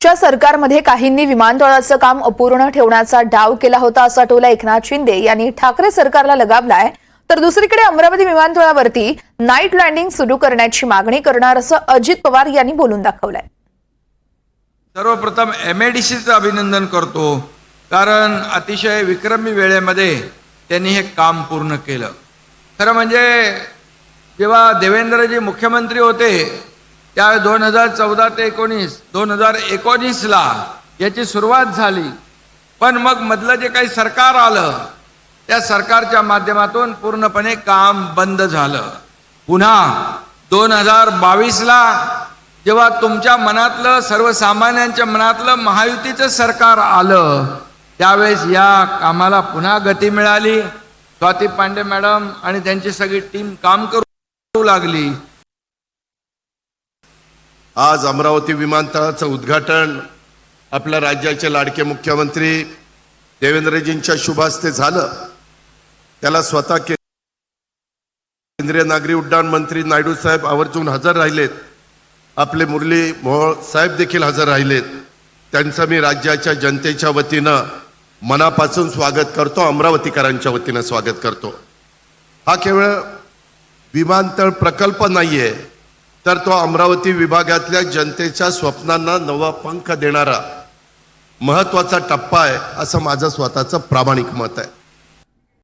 च्या सरकारमध्ये काहींनी विमानतळाचं काम अपूर्ण ठेवण्याचा डाव केला होता असा टोला एकनाथ शिंदे यांनी ठाकरे सरकारला लगावलाय. तर दुसरीकडे अमरावती विमानतळावरती नाईट लँडिंग सुरू करण्याची मागणी करणार असं अजित पवार यांनी बोलून दाखवलंय. सर्वप्रथम एम ए डी सीचं अभिनंदन करतो. कारण अतिशय विक्रमी वेळेमध्ये त्यांनी हे काम पूर्ण केलं. खरं म्हणजे जेव्हा देवेंद्रजी मुख्यमंत्री होते त्यावेळी दोन हजार चौदा ते एकोणीस दोन हजार एकोणीसला याची सुरुवात झाली. पण मग मधलं जे काही सरकार आलं त्या सरकारच्या माध्यमातून पूर्णपणे काम बंद झालं. पुन्हा दोन हजार बावीसला जेव्हा तुमच्या मनातलं सर्वसामान्यांच्या मनातलं महायुतीचं सरकार आलं त्यावेळेस या कामाला पुन्हा गती मिळाली. स्वाती पांडे मॅडम आणि त्यांची सगळी टीम काम करू लागली. आज अमरावती विमानतळाचं उद्घाटन आपल्या राज्याचे लाडके मुख्यमंत्री देवेंद्रजींच्या शुभास्ते झालं. त्याला स्वतः केंद्रीय नागरी उड्डाण मंत्री नायडू साहेब आवर्जून हजर राहिलेत. आपले मुरली मोहोळ साहेब देखील हजर राहिलेत. त्यांचं मी राज्याच्या जनतेच्या वतीनं मनापासून स्वागत करतो अमरावतीकरांच्या वतीनं स्वागत करतो. हा केवळ विमानतळ प्रकल्प नाही आहे तर तो अमरावती विभागातल्या जनतेच्या स्वप्नांना नवा पंख देणारा महत्त्वाचा टप्पा आहे असं माझं स्वतःचं प्रामाणिक मत आहे.